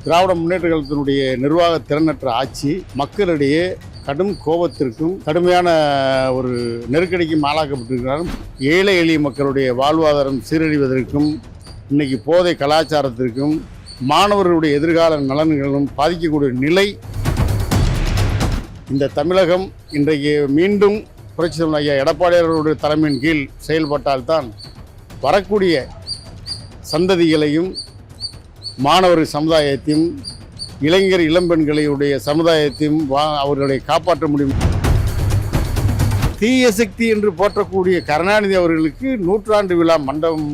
திராவிட முன்னேற்ற கழகத்தினுடைய நிர்வாக திறனற்ற ஆட்சி மக்களிடையே கடும் கோபத்திற்கும் கடுமையான ஒரு நெருக்கடிக்கும் ஆளாக்கப்பட்டிருக்கிறார் ஏழை எளிய மக்களுடைய வாழ்வாதாரம் சீரழிவதற்கும் இன்னைக்கு போதை கலாச்சாரத்திற்கும் மாணவர்களுடைய எதிர்கால நலன்களும் பாதிக்கக்கூடிய நிலை இந்த தமிழகம் இன்றைக்கு மீண்டும் புரட்சி ஐயா எடப்பாடியாரருடைய தலைமையின் கீழ் செயல்பட்டால்தான் வரக்கூடிய சந்ததிகளையும் மாணவர் சமுதாயத்தையும் இளைஞர் இளம்பெண்களுடைய சமுதாயத்தையும் வா அவர்களை காப்பாற்ற முடியும். தீய சக்தி என்று போற்றக்கூடிய கருணாநிதி அவர்களுக்கு நூற்றாண்டு விழா மண்டபம்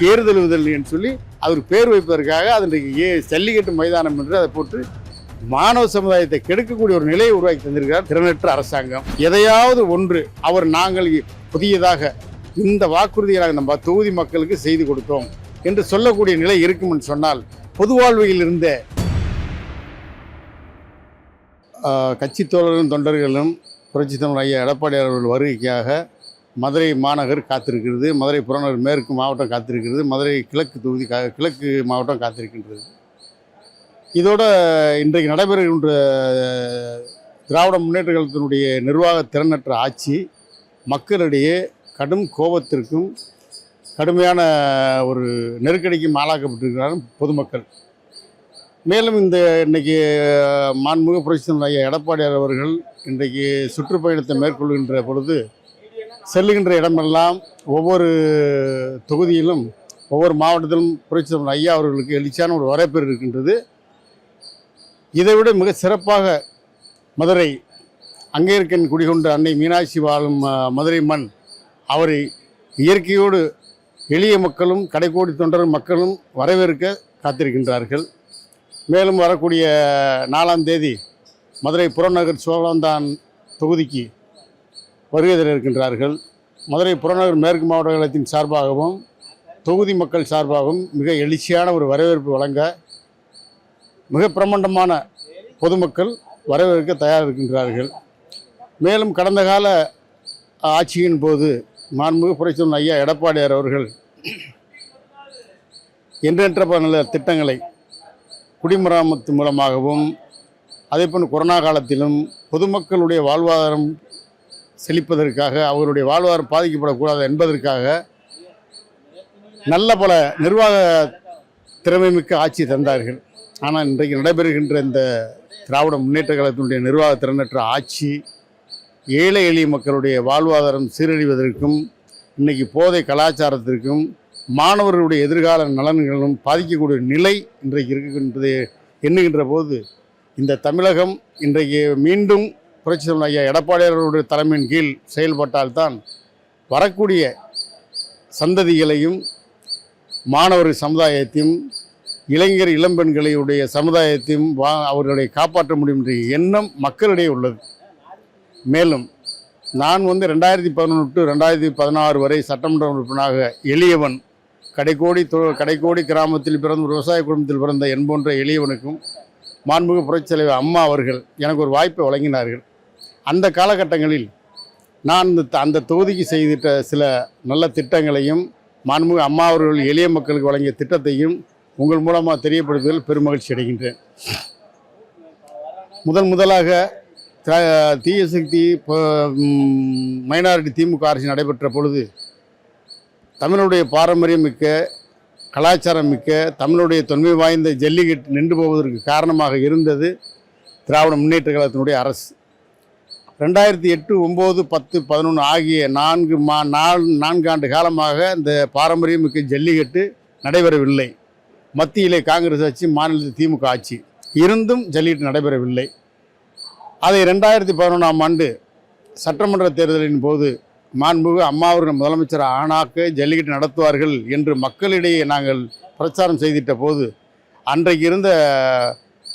தேர்தலுதல் என்று சொல்லி அவர் பேர் வைப்பதற்காக அது ஏ ஜல்லிக்கட்டு மைதானம் என்று அதை போட்டு மாணவ சமுதாயத்தை கெடுக்கக்கூடிய ஒரு நிலையை உருவாக்கி தந்திருக்கிறார் திறனற்ற அரசாங்கம். எதையாவது ஒன்று அவர் நாங்கள் புதியதாக இந்த வாக்குறுதியை நாங்கள் நம்ம தொகுதி மக்களுக்கு செய்து கொடுத்தோம். என்று சொல்லக்கூடிய நிலை இருக்கும் என்று சொன்னால் பொது வாழ்வையில் இருந்த கட்சி கட்சித் தோழர்களும் தொண்டர்களும் புரட்சி தமிழ் ஐயா எடப்பாடி அவர்கள் வருகைக்காக மதுரை மாநகர் காத்திருக்கிறது மதுரை புறநகர் மேற்கு மாவட்டம் காத்திருக்கிறது மதுரை கிழக்கு தொகுதி கா கிழக்கு மாவட்டம் காத்திருக்கின்றது. இதோட இன்றைக்கு நடைபெறுகின்ற திராவிட முன்னேற்ற கழகத்தினுடைய நிர்வாக திறனற்ற ஆட்சி மக்களிடையே கடும் கோபத்திற்கும் கடுமையான ஒரு நெருக்கடிக்கும் ஆளாக்கப்பட்டிருக்கிறார்கள் பொதுமக்கள். மேலும் இந்த இன்னைக்கு மாண்புமிகு புரட்சி ஐயா எடப்பாடியார் அவர்கள் இன்றைக்கு சுற்றுப்பயணத்தை மேற்கொள்கின்ற பொழுது செல்லுகின்ற இடமெல்லாம் ஒவ்வொரு தொகுதியிலும் ஒவ்வொரு மாவட்டத்திலும் புரட்சி தலைவர் ஐயா அவர்களுக்கு எழுச்சியான ஒரு வரவேற்பு இருக்கின்றது. இதைவிட மிக சிறப்பாக மதுரை அங்கேற்கன் குடிகொண்ட அன்னை மீனாட்சி வாழும் மதுரை மண் அவரை இயற்கையோடு எளிய மக்களும் கடைக்கோடி தொண்டர் மக்களும் வரவேற்க காத்திருக்கின்றார்கள். மேலும் வரக்கூடிய நாலாம் தேதி மதுரை புறநகர் சோழந்தான் தொகுதிக்கு வருகை இருக்கின்றார்கள். மதுரை புறநகர் மேற்கு மாவட்ட கழகத்தின் சார்பாகவும் தொகுதி மக்கள் சார்பாகவும் மிக எழுச்சியான ஒரு வரவேற்பு வழங்க மிக பிரமாண்டமான பொதுமக்கள் வரவேற்க தயார் இருக்கின்றார்கள் மேலும் கடந்த கால ஆட்சியின் போது மாண்புமிகு புரட்சி ஐயா எடப்பாடியார் அவர்கள் என்றென்ற பல திட்டங்களை குடிமராமத்து மூலமாகவும் அதேபோல் கொரோனா காலத்திலும் பொதுமக்களுடைய வாழ்வாதாரம் செழிப்பதற்காக அவருடைய வாழ்வாதாரம் பாதிக்கப்படக்கூடாது என்பதற்காக நல்ல பல நிர்வாக திறமைமிக்க ஆட்சி தந்தார்கள். ஆனால் இன்றைக்கு நடைபெறுகின்ற இந்த திராவிட முன்னேற்ற கழகத்தினுடைய நிர்வாக திறனற்ற ஆட்சி ஏழை எளிய மக்களுடைய வாழ்வாதாரம் சீரழிவதற்கும் இன்றைக்கி போதை கலாச்சாரத்திற்கும் மாணவர்களுடைய எதிர்கால நலன்களும் பாதிக்கக்கூடிய நிலை இன்றைக்கு இருக்கின்றது எண்ணுகின்ற போது இந்த தமிழகம் இன்றைக்கு மீண்டும் புரட்சி தலைவர் ஐயா எடப்பாடியார்களுடைய தலைமையின் கீழ் செயல்பட்டால்தான் வரக்கூடிய சந்ததிகளையும் மாணவர் சமுதாயத்தையும் இளைஞர் இளம்பெண்களுடைய சமுதாயத்தையும் வா அவர்களை காப்பாற்ற முடியும் என்ற எண்ணம் மக்களிடையே உள்ளது. மேலும் நான் வந்து ரெண்டாயிரத்தி பதினொன்று டு ரெண்டாயிரத்தி பதினாறு வரை சட்டமன்ற உறுப்பினராக எளியவன் கடைக்கோடி தொ கடைக்கோடி கிராமத்தில் பிறந்த விவசாய குடும்பத்தில் பிறந்த என் போன்ற எளியவனுக்கும் மாண்புமிகு புரட்சித் தலைவர் அம்மா அவர்கள் எனக்கு ஒரு வாய்ப்பை வழங்கினார்கள். அந்த காலகட்டங்களில் நான் இந்த த- அந்த தொகுதிக்கு செய்திட்ட சில நல்ல திட்டங்களையும் மாண்புமிகு அம்மா அவர்கள் எளிய மக்களுக்கு வழங்கிய திட்டத்தையும் உங்கள் மூலமாக தெரியப்படுத்துவதில் பெருமகிழ்ச்சி அடைகின்றேன். முதன் முதலாக தீய சக்தி மைனாரிட்டி திமுக ஆட்சி நடைபெற்ற பொழுது தமிழுடைய பாரம்பரியம் மிக்க கலாச்சாரம் மிக்க தமிழுடைய தொன்மை வாய்ந்த ஜல்லிக்கட்டு நின்று போவதற்கு காரணமாக இருந்தது திராவிட முன்னேற்ற கழகத்தினுடைய அரசு. ரெண்டாயிரத்தி எட்டு ஒம்பது பத்து பதினொன்று ஆகிய நான்கு மா நால் நான்காண்டு காலமாக இந்த பாரம்பரியம் மிக்க ஜல்லிக்கட்டு நடைபெறவில்லை. மத்தியிலே காங்கிரஸ் ஆட்சி மாநிலத்தில் திமுக ஆட்சி. இருந்தும் ஜல்லிக்கட்டு நடைபெறவில்லை. அதை ரெண்டாயிரத்தி பதினொன்றாம் ஆண்டு சட்டமன்ற தேர்தலின் போது மாண்புமிகு அம்மா அவர்கள் முதலமைச்சர் ஆனாக்க ஜல்லிக்கட்டு நடத்துவார்கள் என்று மக்களிடையே நாங்கள் பிரச்சாரம் செய்திட்ட போது அன்றைக்கு இருந்த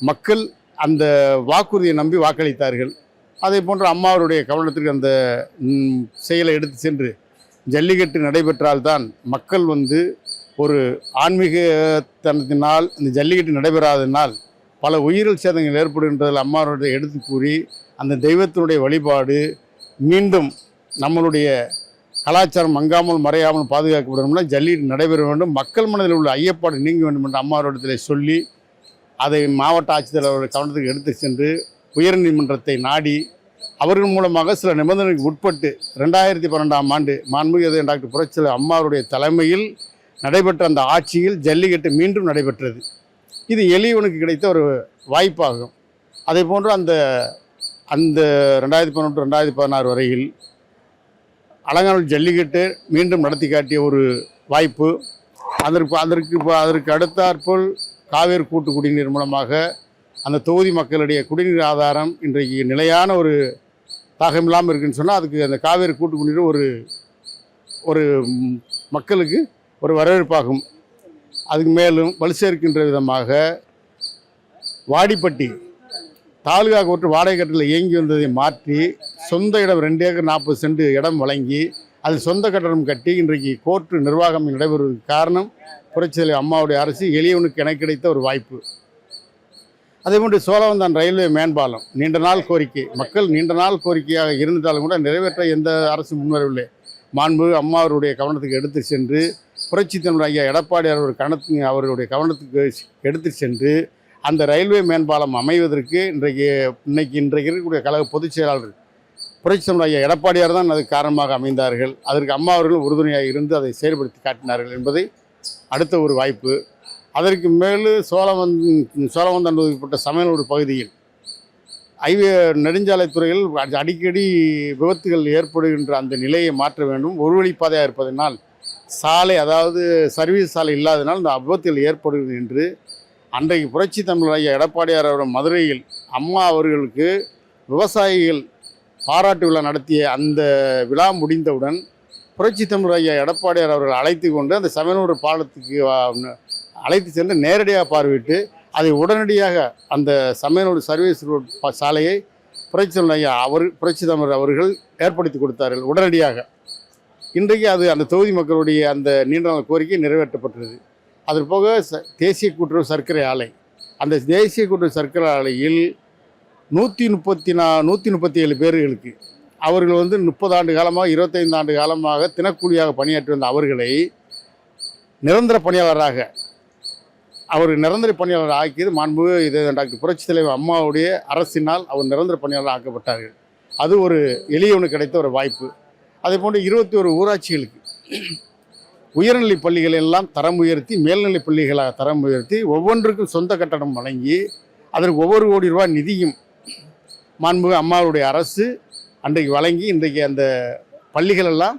மக்கள் அந்த வாக்குறுதியை நம்பி வாக்களித்தார்கள். அதே போன்று அம்மாவருடைய கவனத்திற்கு அந்த செயலை எடுத்து சென்று ஜல்லிக்கட்டு நடைபெற்றால்தான் மக்கள் வந்து ஒரு ஆன்மீகத்தனத்தினால் இந்த ஜல்லிக்கட்டு நடைபெறாததினால் பல உயிரில் சேதங்கள் ஏற்படுகின்றதில் அம்மாவுடைய எடுத்து கூறி அந்த தெய்வத்தினுடைய வழிபாடு மீண்டும் நம்மளுடைய கலாச்சாரம் மங்காமல் மறையாமல் பாதுகாக்கப்படணும்னா ஜல்லிக்கட்டு நடைபெற வேண்டும். மக்கள் மனதில் உள்ள ஐயப்பாடு நீங்க வேண்டும் என்று அம்மாவரிடத்தில் சொல்லி அதை மாவட்ட ஆட்சித்தலைவர் அவர்கள் கவனத்துக்கு எடுத்து சென்று உயர்நீதிமன்றத்தை நாடி அவர்கள் மூலமாக சில நிபந்தனைக்கு உட்பட்டு ரெண்டாயிரத்தி பன்னெண்டாம் ஆண்டு மாண்புமிகு டாக்டர் புரட்சியாளர் அம்மாவுடைய தலைமையில் நடைபெற்ற அந்த ஆட்சியில் ஜல்லிக்கட்டு மீண்டும் நடைபெற்றது. இது எளியவனுக்கு கிடைத்த ஒரு வாய்ப்பாகும். அதே போன்று அந்த அந்த ரெண்டாயிரத்தி பதினெட்டு ரெண்டாயிரத்தி பதினாறு வரையில் அலங்காநல்லூர் ஜல்லிக்கட்டு மீண்டும் நடத்தி காட்டிய ஒரு வாய்ப்பு. அதற்கு அதற்கு இப்போ அதற்கு அடுத்தாற்போல் காவேரி கூட்டு குடிநீர் மூலமாக அந்த தொகுதி மக்களுடைய குடிநீர் ஆதாரம் இன்றைக்கு நிலையான ஒரு தாகம் இல்லாமல் இருக்குன்னு சொன்னால் அதுக்கு அந்த காவேரி கூட்டு குடிநீர் ஒரு ஒரு மக்களுக்கு ஒரு வரவேற்பாகும். அதுக்கு மேலும் வலு சேர்க்கின்ற விதமாக வாடிப்பட்டி தாலுகா கோர்ட்டு வாடகை கட்டில் இயங்கி வந்ததை மாற்றி சொந்த இடம் ரெண்டு ஏக்கர் நாற்பது சென்ட் இடம் வழங்கி அதில் சொந்த கட்டடம் கட்டி இன்றைக்கு கோர்ட்டு நிர்வாகம் நடைபெறுவதற்கு காரணம் புரட்சித்தலைவர் அம்மாவுடைய அரசு எளியவனுக்கு எனக்கு கிடைத்த ஒரு வாய்ப்பு. அதேபோன்று சோழவந்தான் ரயில்வே மேம்பாலம் நீண்ட நாள் கோரிக்கை. மக்கள் நீண்ட நாள் கோரிக்கையாக இருந்ததாலும் கூட நிறைவேற்ற எந்த அரசு முன்வரவில்லை. மாண்பு அம்மாவருடைய கவனத்துக்கு எடுத்து சென்று புரட்சி ஐயா எடப்பாடி அவருடைய கவனத்துக்கு அவருடைய கவனத்துக்கு எடுத்து சென்று அந்த ரயில்வே மேம்பாலம் அமைவதற்கு இன்றைக்கு இன்னைக்கு இன்றைக்கு இருக்கக்கூடிய கழக பொதுச் செயலாளர் புரட்சி தமிழர் ஐயா எடப்பாடியார் தான் அதுக்கு காரணமாக அமைந்தார்கள். அதற்கு அம்மா அவர்கள் உறுதுணையாக இருந்து அதை செயல்படுத்தி காட்டினார்கள் என்பதை அடுத்த ஒரு வாய்ப்பு. அதற்கு மேலும் சோழவந்த் சோழவந்தான் ஒதுக்கப்பட்ட சமையலூர் பகுதியில் ஐவே நெடுஞ்சாலைத்துறையில் அடிக்கடி விபத்துகள் ஏற்படுகின்ற அந்த நிலையை மாற்ற வேண்டும். ஒரு வழிப்பாதையாக இருப்பதனால் சாலை அதாவது சர்வீஸ் சாலை இல்லாதனால் இந்த விபத்துகள் ஏற்படுகிறது என்று அன்றைக்கு புரட்சி தமிழர் ஐயா எடப்பாடியார் அவர் மதுரையில் அம்மா அவர்களுக்கு விவசாயிகள் பாராட்டு விழா நடத்திய அந்த விழா முடிந்தவுடன் புரட்சி தமிழர் ஐயா எடப்பாடியார் அவர்கள் அழைத்து கொண்டு அந்த சமையனூர் பாலத்துக்கு அழைத்து சென்று நேரடியாக பார்வையிட்டு அதை உடனடியாக அந்த சமையலூர் சர்வீஸ் ரோட் சாலையை புரட்சி தமிழ் ஐயா அவர் புரட்சி தமிழர் அவர்கள் ஏற்படுத்தி கொடுத்தார்கள் உடனடியாக. இன்றைக்கு அது அந்த தொகுதி மக்களுடைய அந்த நீண்ட நாள் கோரிக்கை நிறைவேற்றப்பட்டது அது போக ச- தேசிய கூட்டுறவு சர்க்கரை ஆலை. அந்த தேசிய கூட்டுறவு சர்க்கரை ஆலையில் நூற்றி முப்பத்தி நா நூற்றி முப்பத்தி ஏழு பேர்களுக்கு அவர்கள் வந்து முப்பது ஆண்டு காலமாக இருபத்தைந்து ஆண்டு காலமாக தினக்கூலியாக பணியாற்றி வந்த அவர்களை நிரந்தர பணியாளராக அவர் நிரந்தர பணியாளர் ஆக்கியது மாண்பு இது டாக்டர் புரட்சி தலைவர் அம்மாவுடைய அரசினால் அவர் நிரந்தர பணியாளர் ஆக்கப்பட்டார்கள். அது ஒரு எளியவனுக்கு கிடைத்த ஒரு வாய்ப்பு. அதே போன்று இருபத்தி ஒரு ஊராட்சிகளுக்கு உயர்நிலை பள்ளிகளை எல்லாம் தரம் உயர்த்தி மேல்நிலை பள்ளிகளாக தரம் உயர்த்தி ஒவ்வொன்றுக்கும் சொந்த கட்டணம் வழங்கி அதற்கு ஒவ்வொரு கோடி ரூபாய் நிதியும் மாண்புமிகு அம்மாவுடைய அரசு அன்றைக்கு வழங்கி இன்றைக்கு அந்த பள்ளிகளெல்லாம்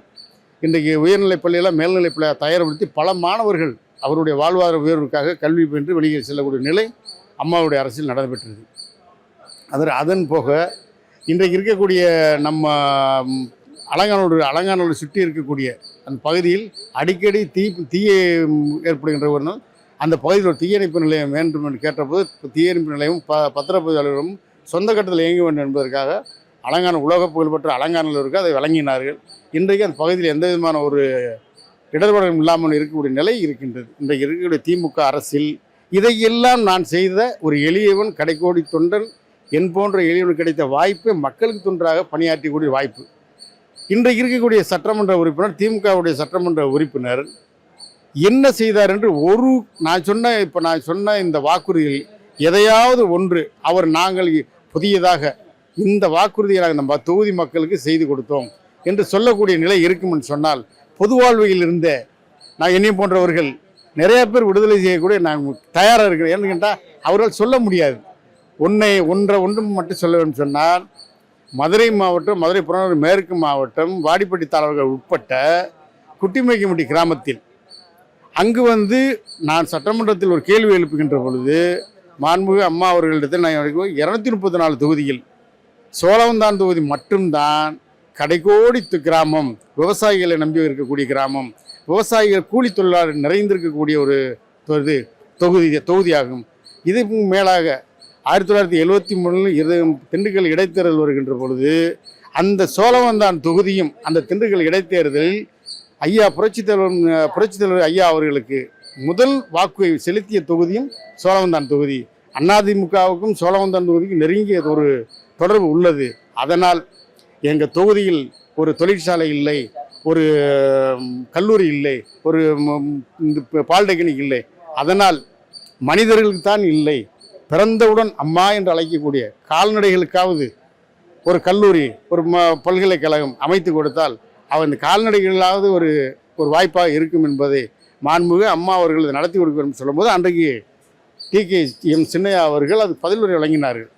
இன்றைக்கு உயர்நிலை பள்ளியெல்லாம் மேல்நிலை பள்ளியாக தயார்படுத்தி பல மாணவர்கள் அவருடைய வாழ்வாதார உயர்வுக்காக கல்வி பயின்று வெளியே செல்லக்கூடிய நிலை அம்மாவுடைய அரசில் நடைபெற்றது அதன் அதன் போக இன்றைக்கு இருக்கக்கூடிய நம்ம அலங்காநல்லூர் அலங்காநல்லூர் சுற்றி இருக்கக்கூடிய அந்த பகுதியில் அடிக்கடி தீ தீய ஏற்படுகின்ற ஒரு அந்த பகுதியில் ஒரு தீயணைப்பு நிலையம் வேண்டும் என்று கேட்டபோது தீயணைப்பு நிலையம் ப பத்திரப்பதிவு அலுவலகம் சொந்த கட்டத்தில் இயங்க வேண்டும் என்பதற்காக அலங்கான உலக புகழ்பெற்ற அலங்காநல்லூருக்கு அதை வழங்கினார்கள். இன்றைக்கு அந்த பகுதியில் எந்த விதமான ஒரு இடர்பாடும் இல்லாமல் இருக்கக்கூடிய நிலை இருக்கின்றது. இன்றைக்கு இருக்கக்கூடிய திமுக அரசில் இதையெல்லாம் நான் செய்த ஒரு எளியவன் கடைக்கோடி தொண்டன் என் போன்ற எளியவன் கிடைத்த வாய்ப்பு மக்களுக்கு தொன்றாக பணியாற்றக்கூடிய வாய்ப்பு. இன்றைக்கு இருக்கக்கூடிய சட்டமன்ற உறுப்பினர் திமுகவுடைய சட்டமன்ற உறுப்பினர் என்ன செய்தார் என்று ஒரு நான் சொன்ன இப்போ நான் சொன்ன இந்த வாக்குறுதியில் எதையாவது ஒன்று அவர் நாங்கள் புதியதாக இந்த வாக்குறுதியை நாங்கள் நம்ம தொகுதி மக்களுக்கு செய்து கொடுத்தோம் என்று சொல்லக்கூடிய நிலை இருக்கும்னு சொன்னால் பொது வாழ்வையில் இருந்த நான் என்னையும் போன்றவர்கள் நிறைய பேர் விடுதலை செய்யக்கூடிய நான் தயாராக இருக்கிறேன். ஏன்னு கேட்டால் அவர்கள் சொல்ல முடியாது. ஒன்றை ஒன்றை ஒன்று மட்டும் சொல்ல வேண்டும் சொன்னால் மதுரை மாவட்டம் மதுரை புறநகர் மேற்கு மாவட்டம் வாடிப்பட்டி தலைவர்கள் உட்பட்ட குட்டிமைக்கம்பட்டி கிராமத்தில். அங்கு வந்து நான் சட்டமன்றத்தில் ஒரு கேள்வி எழுப்புகின்ற பொழுது மாண்புமிகு அம்மா அவர்களிடத்தில் நான் இரநூத்தி முப்பத்தி நாலு தொகுதியில் சோழவந்தான் தொகுதி மட்டும்தான் கடைக்கோடி கிராமம் விவசாயிகளை நம்பி இருக்கக்கூடிய கிராமம் விவசாயிகள் கூலி தொழிலாளர் நிறைந்திருக்கக்கூடிய ஒரு இது தொகுதி தொகுதியாகும். இதுக்கும் மேலாக ஆயிரத்தி தொள்ளாயிரத்தி எழுவத்தி மூணில் இரு திண்டுக்கல் இடைத்தேர்தல் வருகின்ற பொழுது அந்த சோழவந்தான் தொகுதியும் அந்த திண்டுக்கல் இடைத்தேர்தலில் ஐயா புரட்சித் தலைவர் புரட்சித் தலைவர் ஐயா அவர்களுக்கு முதல் வாக்கு செலுத்திய தொகுதியும் சோழவந்தான் தொகுதி. அதிமுகவுக்கும் சோழவந்தான் தொகுதிக்கும் நெருங்கிய ஒரு தொடர்பு உள்ளது. அதனால் எங்கள் தொகுதியில் ஒரு தொழிற்சாலை இல்லை ஒரு கல்லூரி இல்லை ஒரு இந்த பாலிடெக்னிக் இல்லை. அதனால் மனிதர்களுக்கு தான் இல்லை. பிறந்தவுடன் அம்மா என்று அழைக்கக்கூடிய கால்நடைகளுக்காவது ஒரு கல்லூரி ஒரு ம பல்கலைக்கழகம் அமைத்து கொடுத்தால் அவன் இந்த கால்நடைகளாவது ஒரு ஒரு வாய்ப்பாக இருக்கும் என்பதை மாண்புமிகு அம்மா அவர்கள் இதை நடத்தி கொடுக்கணும் சொல்லும்போது அன்றைக்கு டி. கே. எம். சின்னையா அவர்கள் அது பதிலுரை வழங்கினார்கள்.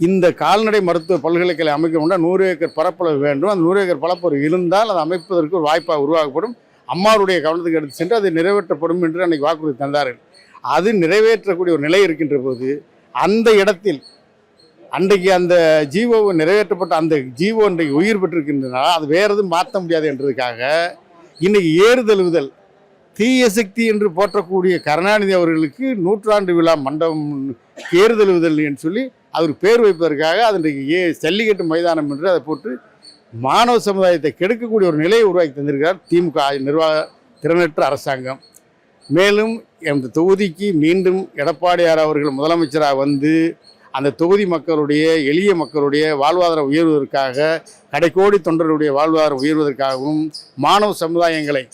இந்த கால்நடை மருத்துவ பல்கலைக்கழகம் அமைக்கணும்னா நூறு ஏக்கர் பரப்பளவு வேண்டும். அந்த நூறு ஏக்கர் பரப்பளவு இருந்தால் அதை அமைப்பதற்கு ஒரு வாய்ப்பாக உருவாக்கப்படும் அம்மாவுடைய கவனத்துக்கு எடுத்து சென்று அது நிறைவேற்றப்படும் என்று அன்றைக்கு வாக்குறுதி தந்தார்கள். அது நிறைவேற்றக்கூடிய ஒரு நிலை இருக்கின்ற போது அந்த இடத்தில் அன்றைக்கு அந்த ஜீவோ நிறைவேற்றப்பட்ட அந்த ஜீவோ இன்றைக்கு உயிர் பெற்றிருக்கின்றனால அது வேறு எதுவும் மாற்ற முடியாது என்றதுக்காக இன்னைக்கு ஏறுதழுவுதல் தீய சக்தி என்று போற்றக்கூடிய கருணாநிதி அவர்களுக்கு நூற்றாண்டு விழா மண்டபம் ஏறுதழுவுதல் என்று சொல்லி அவருக்கு பேர் வைப்பதற்காக அது இன்றைக்கு ஏ ஜல்லிக்கட்டு மைதானம் என்று அதை போட்டு மாணவ சமுதாயத்தை கெடுக்கக்கூடிய ஒரு நிலையை உருவாக்கி தந்திருக்கிறார். திமுக நிர்வாக திறனற்ற அரசாங்கம். மேலும் அந்த தொகுதிக்கு மீண்டும் எடப்பாடியார் அவர்கள் முதலமைச்சராக வந்து அந்த தொகுதி மக்களுடைய எளிய மக்களுடைய வாழ்வாதாரம் உயர்வதற்காக கடைக்கோடி தொண்டருடைய வாழ்வாதாரம் உயர்வதற்காகவும் மாணவ சமுதாயங்களை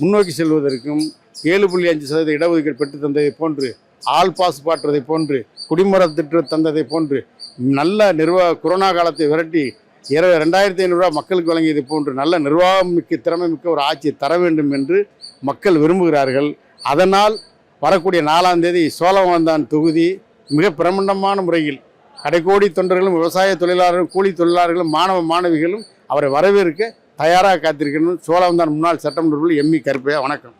முன்னோக்கி செல்வதற்கும் ஏழு புள்ளி அஞ்சு சதவீத இடஒதுக்கீடு பெற்று தந்ததை போன்று ஆள் பாஸ் பாட்டுறதை போன்று குடிமர திட்டம் தந்ததை போன்று நல்ல நிர்வாக கொரோனா காலத்தை விரட்டி இர ரெண்டாயிரத்தி ஐநூறுரூவா மக்களுக்கு வழங்கியது போன்று நல்ல நிர்வாகம் மிக்க திறமை மிக்க ஒரு ஆட்சியை தர வேண்டும் என்று மக்கள் விரும்புகிறார்கள். அதனால் வரக்கூடிய நாலாம் தேதி சோழவந்தான் தொகுதி. மிக பிரமண்டமான முறையில் கடைக்கோடி தொண்டர்களும் விவசாய தொழிலாளர்களும் கூலி தொழிலாளர்களும் மாணவ மாணவிகளும் அவரை வரவேற்க தயாராக காத்திருக்கணும் சோழவந்தான் முன்னாள் சட்டமன்ற உறுப்பினர் எம்மி கருப்பையா வணக்கம்.